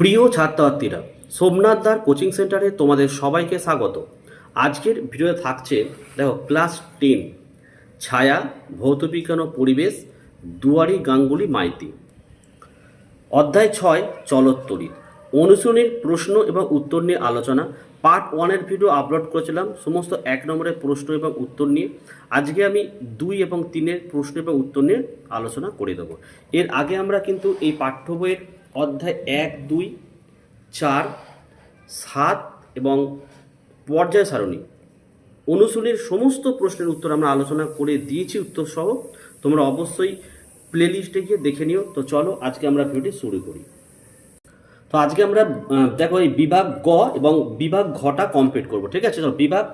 প্রিয় ছাত্রছাত্রীরা, সোমনাথ দার কোচিং সেন্টারে তোমাদের সবাইকে স্বাগত। আজকের ভিডিওতে থাকছে, দেখো ক্লাস টেন ছায়া, ভৌতবিজ্ঞান ও পরিবেশ, দুয়ারি গাঙ্গুলি মাইতি। অধ্যায় ছয় চলত্তরিত অনুশীলনের প্রশ্ন এবং উত্তর নিয়ে আলোচনা। পার্ট ওয়ানের ভিডিও আপলোড করেছিলাম, সমস্ত এক নম্বরের প্রশ্ন এবং উত্তর নিয়ে। আজকে আমি দুই এবং তিনের প্রশ্ন এবং উত্তর নিয়ে আলোচনা করে দেবো। এর আগে আমরা কিন্তু এই পাঠ্য বইয়ের অধ্যায় এক, দুই, চার, সাত এবং পর্যায় সারণী। অনুশীলনের সমস্ত প্রশ্নের উত্তর আমরা আলোচনা করে দিয়েছি উত্তর সহ তোমরা অবশ্যই প্লেলিস্টে গিয়ে দেখে নিও। তো চলো, আজকে আমরা ভিডিওটি শুরু করি। তো আজকে আমরা দেখো এই বিভাগ গ এবং বিভাগ ঘটা কমপ্লিট করব, ঠিক আছে? চলো, বিভাগ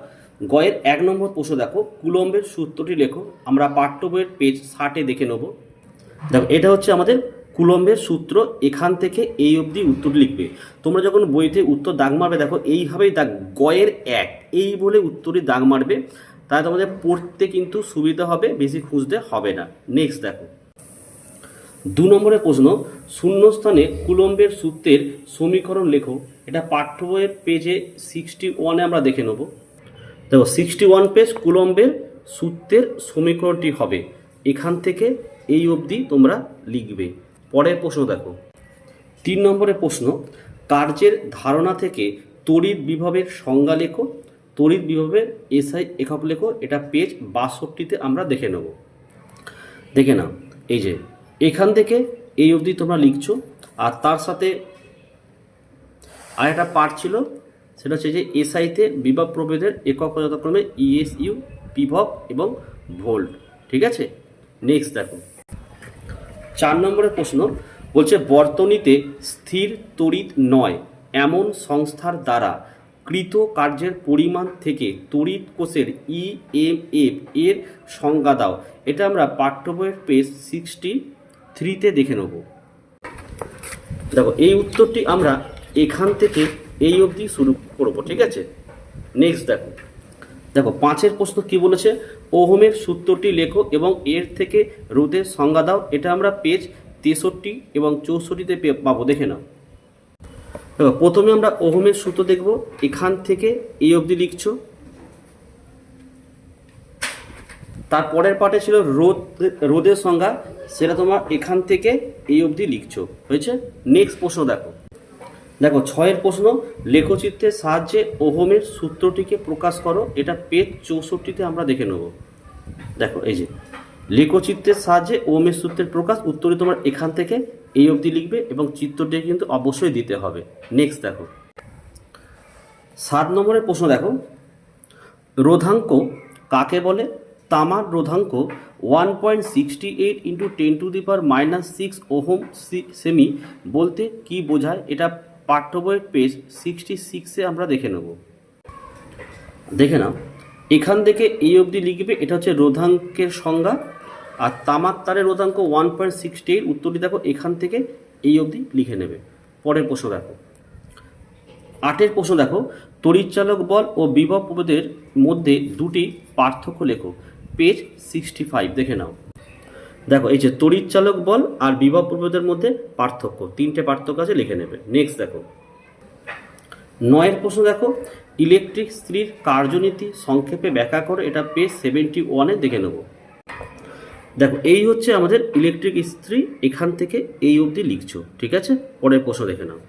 গ এর এক নম্বর প্রশ্ন দেখো। কুলম্বের সূত্রটি লেখো। আমরা পাঠ্য বইয়ের পেজ ষাটে দেখে নেব। দেখো, এটা হচ্ছে আমাদের কুলম্বের সূত্র এখান থেকে এই অবধি উত্তর লিখবে। তোমরা যখন বইতে উত্তর দাগ মারবে, দেখো এইভাবেই দাগ, গয়ের এক, এই বলে উত্তরই দাগ মারবে। তাই তোমাদের পড়তে কিন্তু সুবিধা হবে, বেশি খুঁজতে হবে না। নেক্সট দেখো। দু নম্বরের প্রশ্ন, শূন্যস্থানে কুলম্বের সূত্রের সমীকরণ লেখো। এটা পাঠ্য বইয়ের পেজে সিক্সটি ওয়ানে আমরা দেখে নেব। দেখো সিক্সটি ওয়ান পেজ কুলম্বের সূত্রের সমীকরণটি হবে। এখান থেকে এই অবধি তোমরা লিখবে। পরের প্রশ্ন দেখো। তিন নম্বরের প্রশ্ন, কার্যের ধারণা থেকে তড়িৎ বিভবের সংজ্ঞা লেখো, তড়িৎ বিভবের এসআই একক লেখো, এটা পেজ বাষট্টিতে আমরা দেখে নেব। দেখে নাও, এই যে, এখান থেকে এই অবধি তোমরা লিখছো, আর তার সাথে আর একটা পার্ট ছিল, সেটা হচ্ছে যে এসআইতে বিভব প্রভেদের একক যথাক্রমে ইএসইউ বিভব এবং ভোল্ট, ঠিক আছে? নেক্সট দেখো। চার নম্বরের প্রশ্ন বলছে, বর্তনীতে স্থির তড়িৎ নয়, এমন সংস্থার দ্বারা কৃত কার্যের পরিমাণ থেকে তড়িৎ কোষের ই এম এফ এর সংজ্ঞা দাও। এটা আমরা পাঠ্য বইয়ের পেজ সিক্সটি থ্রিতে দেখে নেব। দেখো, এই উত্তরটি আমরা এখান থেকে এই অবধি শুরু করব, ঠিক আছে? নেক্সট দেখো। দেখো, পাঁচের প্রশ্ন কি বলেছে? ওহমের সূত্রটি লেখো এবং এর থেকে রোদের সংজ্ঞা দাও। এটা আমরা পেজ তেষট্টি এবং চৌষট্টিতে পাবো, দেখে নাও। প্রথমে আমরা ওহমের সূত্র দেখব। এখান থেকে এই অবধি লিখছো। তারপরের পাটে ছিল রোদ, রোদের সংজ্ঞা। সেটা তোমার এখান থেকে এই অবধি লিখছো। হয়েছে? নেক্সট প্রশ্ন দেখো। দেখো, ছয়ের প্রশ্ন লেখচিত্রের সাহায্যে ওহমের সূত্রটিকে প্রকাশ করো, এটা পেজ চৌষট্টিতে আমরা দেখে নেব। দেখো, এই যে, লেখচিত্রের সাহায্যে ওহমের সূত্রের প্রকাশ, উত্তরে তোমার এখান থেকে এই অবধি লিখবে এবং চিত্রটি কিন্তু অবশ্যই দিতে হবে। নেক্সট দেখো, সাত নম্বরের প্রশ্ন দেখো, রোধাঙ্ক কাকে বলে? তামার রোধাঙ্ক one point sixty eight into ten to the power minus six ohm cm বলতে কি বোঝায়? এটা পাঠ্য বইয়ের পেজ সিক্সটি সিক্সে আমরা দেখে নেব। দেখে নাও, এখান থেকে এই অবধি লিখবে, এটা হচ্ছে রোধাঙ্কের সংজ্ঞা, আর তামাক তারের রোধাঙ্ক ওয়ান পয়েন্ট সিক্সটি এইট উত্তরটি দেখো, এখান থেকে এই অবধি লিখে নেবে। পরের প্রশ্ন দেখো, আটের প্রশ্ন দেখো, তড়িৎচালক বল ও বিভব প্রভেদের মধ্যে দুটি পার্থক্য লেখো পেজ সিক্সটি ফাইভ দেখে নাও। দেখো, এই যে তড়িৎচালক বল আর বিভব প্রভেদের মধ্যে পার্থক্য, তিনটে পার্থক্য আছে, লিখে নেবে। নেক্সট দেখো। নয়ের প্রশ্ন দেখো, ইলেকট্রিক স্ত্রীর কার্যনীতি সংক্ষেপে ব্যাখ্যা করে, এটা পেজ সেভেন্টি ওয়ানে দেখে নেব। দেখো, এই হচ্ছে আমাদের ইলেকট্রিক স্ত্রী, এখান থেকে এই অবধি লিখছো, ঠিক আছে? পরের প্রশ্ন দেখে নাও।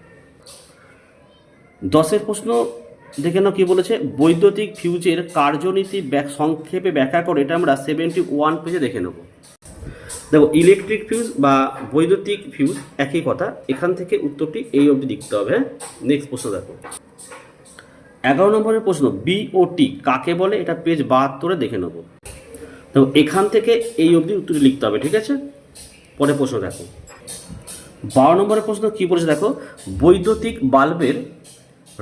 দশের প্রশ্ন দেখে নাও কি বলেছে, বৈদ্যুতিক ফিউজের কার্যনীতি সংক্ষেপে ব্যাখ্যা করে, এটা আমরা সেভেন্টি ওয়ান পেজে দেখে নেব। দেখো ইলেকট্রিক ফিউজ বা বৈদ্যুতিক ফিউজ একই কথা। এখান থেকে উত্তরটি এই অবধি লিখতে হবে নেক্সট প্রশ্ন দেখো। এগারো নম্বরের প্রশ্ন বিওটি কাকে বলে? এটা পেজ বাহাত্তরে দেখে নেব। দেখো, এখান থেকে এই অবধি উত্তরটি লিখতে হবে, ঠিক আছে? পরে প্রশ্ন দেখো। বারো নম্বরের প্রশ্ন কি বলেছে দেখো? বৈদ্যুতিক বাল্বের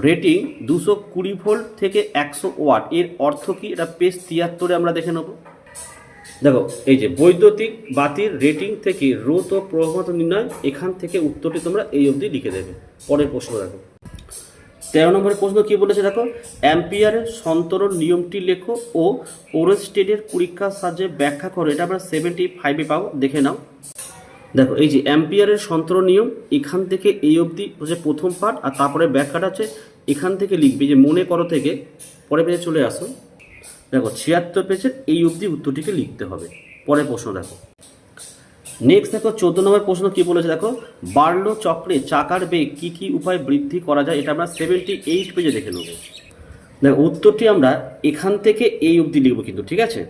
রেটিং দুশো কুড়ি ভোল্ট থেকে একশো ওয়াট এর অর্থ কি? এটা পেজ তিয়াত্তরে আমরা দেখে নেব। দেখো, এই যে বৈদ্যুতিক বাতির রেটিং থেকে রোধ ও প্রভাবত নির্ণয়, এখান থেকে উত্তরটি তোমরা এই অবধি লিখে দেবে। পরের প্রশ্ন দেখো। তেরো নম্বরের প্রশ্ন কি বলেছে দেখো? অ্যাম্পিয়ারের সন্তরণ নিয়মটি লেখো ও ওরেস্টেডের পরীক্ষার সাহায্যে ব্যাখ্যা করো। এটা আমরা সেভেন্টি ফাইভে পাবো, দেখে নাও। দেখো, এই যে অ্যাম্পিয়ারের সন্তরণ নিয়ম, এখান থেকে এই অবধি হচ্ছে প্রথম পার্ট আর তারপরে ব্যাখ্যাটা হচ্ছে এখান থেকে লিখবে। যে মনে করো থেকে পরে পেজে চলে আসো। দেখো, ছিয়াত্তর পেজের এই অবধি উত্তরটিকে লিখতে হবে। পরের প্রশ্ন দেখো। নেক্সট দেখো, চোদ্দ নম্বর প্রশ্ন কি বলেছে দেখো? বার্লো চক্রে চাকার বেগ কি কি উপায় বৃদ্ধি করা যায় এটা আমরা সেভেন্টি এইট পেজে দেখে নেব। দেখো, উত্তরটি আমরা এখান থেকে এই অবধি লিখব কিন্তু, ঠিক আছে?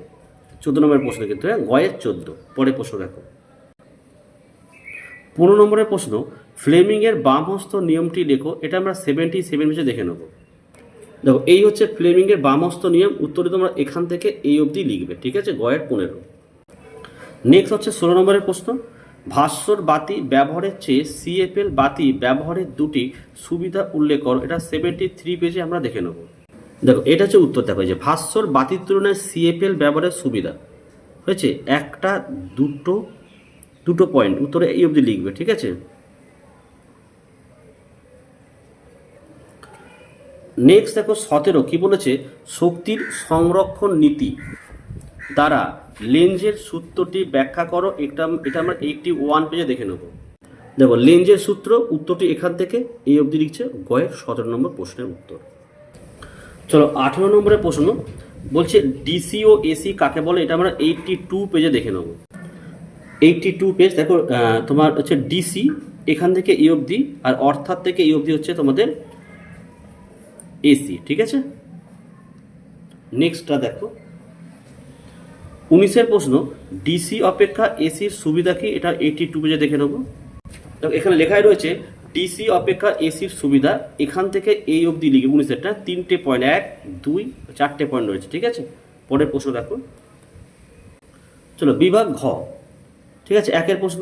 চোদ্দ নম্বরের প্রশ্ন কিন্তু হ্যাঁ গয়ের চোদ্দ। পরের প্রশ্ন দেখো। পনেরো নম্বরের প্রশ্ন, ফ্লেমিংয়ের বামহস্ত নিয়মটি লেখো, এটা আমরা সেভেন্টি সেভেন পেজে দেখে নেব। দেখো, এই হচ্ছে ফ্লেমিংয়ের বামহস্ত নিয়ম। উত্তরে তোমরা এখান থেকে এই অবধি লিখবে, ঠিক আছে? গয়ের পনেরো। নেক্সট হচ্ছে ষোলো নম্বরের প্রশ্ন। ভাস্বর বাতি ব্যবহারের চেয়ে সিএফএল বাতি ব্যবহারের দুটি সুবিধা উল্লেখ করো। এটা সেভেন্টি থ্রি পেজে আমরা দেখে নেব। দেখো, এটা হচ্ছে উত্তর দেখো যে ভাস্বর বাতির তুলনায় সিএফএল ব্যবহারের সুবিধা। হয়েছে? একটা, দুটো দুটো পয়েন্ট উত্তরে এই অবধি লিখবে, ঠিক আছে? নেক্সট দেখো সতেরো, কি বলেছে? শক্তির সংরক্ষণ নীতি। দ্বারা লেন্সের সূত্রটি ব্যাখ্যা করো এটা এটা আমরা এইটটি ওয়ান পেজে দেখে নেব। দেখো, লেন্সের সূত্র উত্তরটি এখান থেকে, এই অবধি লিখছে গয়ের সতেরো নম্বর প্রশ্নের উত্তর। চলো, আঠেরো নম্বরের প্রশ্ন, বলছে ডিসি ও এসি কাকে বলে? এটা আমরা এইটটি টু পেজে দেখে নেব। এইটটি টু পেজ দেখো তোমার হচ্ছে ডিসি এখান থেকে এই অবধি, আর অর্থাৎ থেকে এই অবধি হচ্ছে তোমাদের এসি ঠিক আছে? নেক্সটটা দেখো। উনিশের প্রশ্ন ডিসি অপেক্ষা এসির সুবিধা কি? এটা এইটি টু পেজে দেখে নেব। এখানে লেখাই রয়েছে ডিসি অপেক্ষা এসির সুবিধা, এখান থেকে এই অবধি লিখে, উনিশেরটা, তিনটে পয়েন্ট এক, দুই, চারটে পয়েন্ট রয়েছে, ঠিক আছে? পরের প্রশ্ন দেখো। চলো, বিভাগ ঘ, ঠিক আছে? একের প্রশ্ন,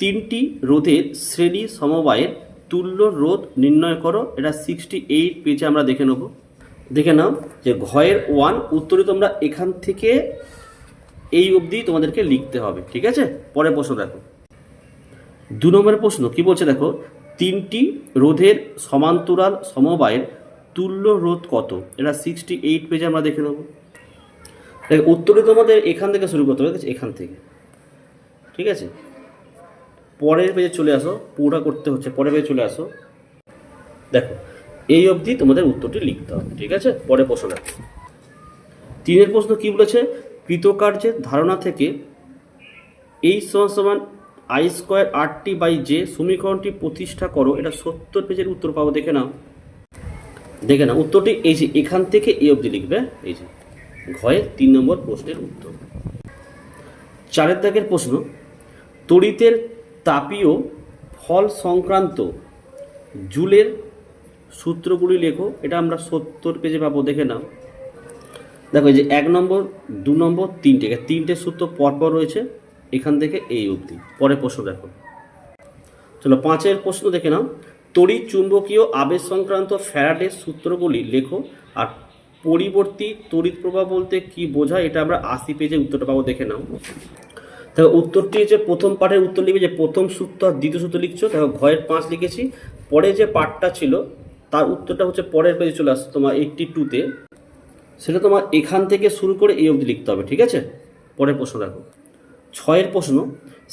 তিনটি রোধের শ্রেণি সমবায়ের তুল্য রোধ নির্ণয় করো। এটা সিক্সটি এইট পেজে আমরা দেখে নেব। দেখে নাও যে ঘয়ের ওয়ান উত্তরে তোমরা এখান থেকে এই অবধি তোমাদেরকে লিখতে হবে, ঠিক আছে? পরের প্রশ্ন দেখো। দু নম্বরের প্রশ্ন, কি বলছে দেখো? তিনটি রোধের সমান্তরাল সমবায়ের তুল্য রোধ কত? এটা সিক্সটি এইট পেজে আমরা দেখে নেব। দেখো, উত্তরে তোমাদের এখান থেকে শুরু করতে হবে এখান থেকে। ঠিক আছে? পরের পেজে চলে আসো, পুরোটা করতে হচ্ছে, পরের পেজে চলে আসো। দেখো, এই অবধি তোমাদের উত্তরটি লিখতে হবে, ঠিক আছে? পরে প্রশ্ন তিনের প্রশ্ন কি বলেছে? কৃতকার্যের ধারণা থেকে এই সমান I square R T by J সমীকরণটি প্রতিষ্ঠা করো, এটা সত্তর পেজের উত্তর পাবো, দেখে নাও। দেখে নাও, উত্তরটি এই যে, এখান থেকে এই অবধি লিখবে, এই যে, ঘয়ে তিন নম্বর প্রশ্নের উত্তর। চারের দাগের প্রশ্ন, তড়িতের তাপীয় ফল সংক্রান্ত জুলের সূত্রগুলি লেখো, এটা আমরা সত্তর পেজে পাবো, দেখে নাও। দেখো যে এক নম্বর, দু নম্বর, তিনটে তিনটে সূত্র পরপর রয়েছে, এখান থেকে এই অবধি পরে প্রশ্ন দেখো। চলো, পাঁচের প্রশ্ন দেখে নাও। তড়িৎ চুম্বকীয় আবেশ সংক্রান্ত ফ্যারাডের সূত্রগুলি লেখো, আর পরিবর্তী তড়িৎ প্রবাহ বলতে কি বোঝায়, এটা আমরা আশি পেজে উত্তরটা পাবো, দেখে নাও। দেখো উত্তরটি যে প্রথম পাঠের উত্তর লিখবে, যে প্রথম সূত্র আর দ্বিতীয় সূত্র লিখছো দেখো ঘয়ের পাঁচ লিখেছি। পরে যে পার্টটা ছিল, তার উত্তরটা হচ্ছে পরের পেজে চলে আসছে, তোমার এইটটি টুতে সেটা তোমার এখান থেকে শুরু করে এই অবধি লিখতে হবে, ঠিক আছে? পরের প্রশ্ন দেখো। ছয়ের প্রশ্ন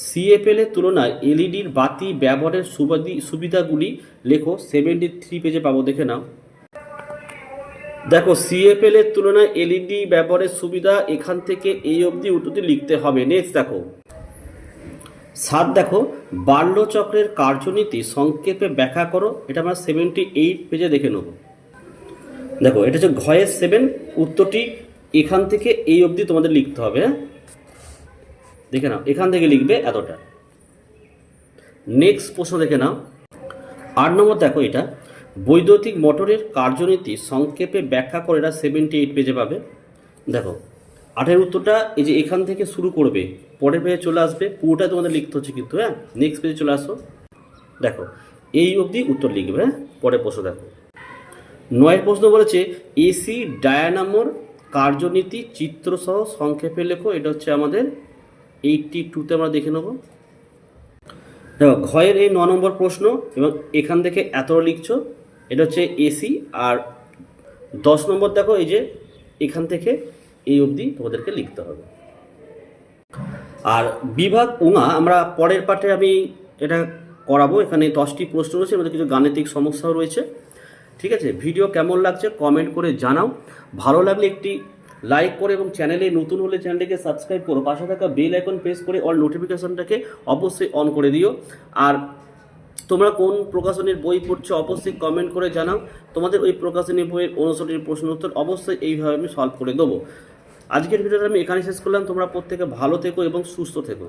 সিএফএল এর তুলনায় এলইডির বাতি ব্যবহারের সুবাদি সুবিধাগুলি লেখো। সেভেন্টি থ্রি পেজে পাবো, দেখে নাও। দেখো সিএফএল এর তুলনায় এলইডি ব্যবহারের সুবিধা এখান থেকে এই অবধি উত্তরটি লিখতে হবে। নেক্সট দেখো। সাত দেখো, বার্লো চক্রের কার্যনীতি সংক্ষেপে ব্যাখ্যা করো। এটা আমরা সেভেন্টি এইট পেজে দেখে নেব। দেখো, এটা হচ্ছে ঘয়ের সেভেন উত্তরটি এখান থেকে এই অবধি তোমাদের লিখতে হবে হ্যাঁ? দেখে নাও, এখান থেকে লিখবে এতটা। নেক্সট প্রশ্ন দেখে নাও। আট নম্বর দেখো এটা। বৈদ্যুতিক মোটরের কার্যনীতি সংক্ষেপে ব্যাখ্যা করে এটা সেভেন্টি এইট পেজে পাবে। দেখো, আঠের উত্তরটা এই যে এখান থেকে শুরু করবে, পরের পেজে চলে আসবে, পুরোটা তোমাদের লিখতে হচ্ছে কিন্তু হ্যাঁ? নেক্সট পেজে চলে আসো। দেখো, এই অবধি উত্তর লিখবে হ্যাঁ? পরের প্রশ্ন দেখো। নয়ের প্রশ্ন বলেছে এসি ডায়ানামোর কার্যনীতি চিত্রসহ সংক্ষেপে লেখো, এটা হচ্ছে আমাদের এইটটি টুতে আমরা দেখে নেব। দেখো, ঘয়ের এই ন নম্বর প্রশ্ন এবং এখান থেকে এত লিখছো এটা হচ্ছে এসি আর দশ নম্বর দেখো, এই যে এখান থেকে এই অবধি তোমাদেরকে লিখতে হবে। আর বিভাগ উঙা, আমরা পরের পাঠে আমি এটা করাবো, এখানে দশটি প্রশ্ন রয়েছে মধ্যে কিছু গাণিতিক সমস্যাও রয়েছে। ঠিক আছে? ভিডিও কেমন লাগছে কমেন্ট করে জানাও। ভালো লাগলে একটি লাইক করে এবং চ্যানেলে নতুন হলে চ্যানেলটিকে সাবস্ক্রাইব করো। পাশে থাকা বেল আইকন প্রেস করে অল নোটিফিকেশনটাকে অবশ্যই অন করে দিও। আর তোমরা কোন প্রকাশনীর বই পড়ছো অবশ্যই কমেন্ট করে জানাও। তোমাদের ওই প্রকাশনী বইয়ের অনুসরণের প্রশ্ন উত্তর অবশ্যই এইভাবে আমি সলভ করে দেবো। আজকের ভিডিওটা আমি এখানে শেষ করলাম। তোমরা প্রত্যেকে ভালো থেকো এবং সুস্থ থেকো।